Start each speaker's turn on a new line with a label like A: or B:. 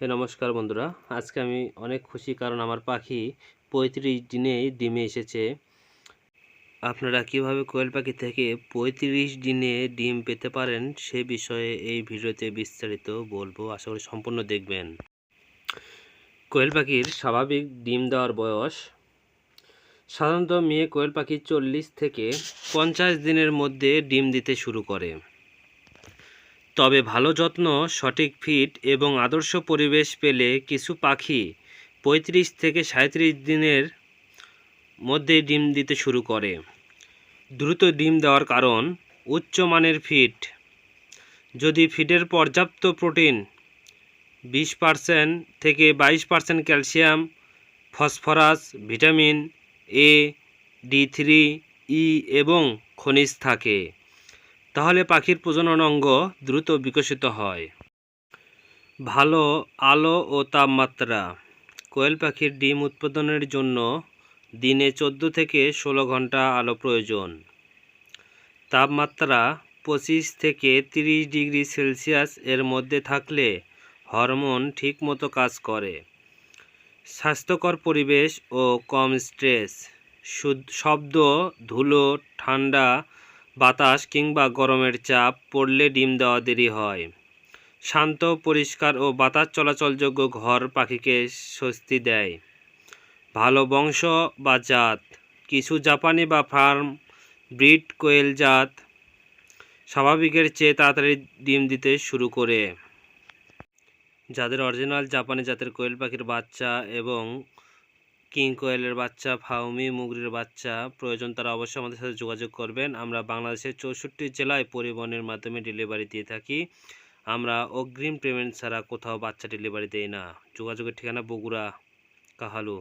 A: হে নমস্কার বন্ধুরা, আজকে আমি অনেক খুশি কারণ আমার পাখি পঁয়ত্রিশ দিনেই ডিমে এসেছে। আপনারা কীভাবে কোয়েল পাখি থেকে পঁয়ত্রিশ দিনে ডিম পেতে পারেন সে বিষয়ে এই ভিডিওতে বিস্তারিত বলব, আশা করি সম্পূর্ণ দেখবেন। কোয়েল পাখির স্বাভাবিক ডিম দেওয়ার বয়স সাধারণত মেয়ে কোয়েল পাখি চল্লিশ থেকে পঞ্চাশ দিনের মধ্যে ডিম দিতে শুরু করে। তবে ভালো যত্ন, সঠিক ফিট এবং আদর্শ পরিবেশ পেলে কিছু পাখি পঁয়ত্রিশ থেকে সাঁত্রিশ দিনের মধ্যে ডিম দিতে শুরু করে। দ্রুত ডিম দেওয়ার কারণ উচ্চমানের ফিড যদি ফিডের পর্যাপ্ত প্রোটিন বিশ পার্সেন্ট থেকে বাইশ percent calcium, phosphorus, vitamin A D three E এবং খনিজ থাকে। তাহলে পাখির প্রজনন অঙ্গ দ্রুত বিকশিত হয়। ভালো আলো ও তাপমাত্রা। কোয়েল পাখির ডিম উৎপাদনের জন্য দিনে চোদ্দ থেকে ষোলো ঘণ্টা আলো প্রয়োজন। তাপমাত্রা পঁচিশ থেকে তিরিশ ডিগ্রি সেলসিয়াস এর মধ্যে থাকলে হরমোন ঠিকমতো কাজ করে। স্বাস্থ্যকর পরিবেশ ও কম স্ট্রেস। শব্দ, ধুলো, ঠান্ডা বাতাস কিংবা গরমের চাপ পড়লে ডিম দেওয়া দেরি হয়। শান্ত, পরিষ্কার ও বাতাস চলাচলযোগ্য ঘর পাখিকে স্বস্তি দেয়। ভালো বংশ বা জাত, কিছু জাপানি বা ফার্ম ব্রিড কোয়েল জাত স্বাভাবিকের চেয়ে তাড়াতাড়ি ডিম দিতে শুরু করে। যাদের অরিজিনাল জাপানি জাতের কোয়েল পাখির বাচ্চা এবং কিং কোয়েলের বাচ্চা ফাউমি মুগরির বাচ্চা। প্রয়োজন তারা অবশ্যই আমাদের সাথে যোগাযোগ করবেন। আমরা বাংলাদেশের চৌষট্টি জেলায় পরিবহনের মাধ্যমে ডেলিভারি দিয়ে থাকি। আমরা অগ্রিম পেমেন্ট ছাড়া কোথাও বাচ্চা ডেলিভারি দেই না। যোগাযোগের ঠিকানা বগুড়া, কাহালু।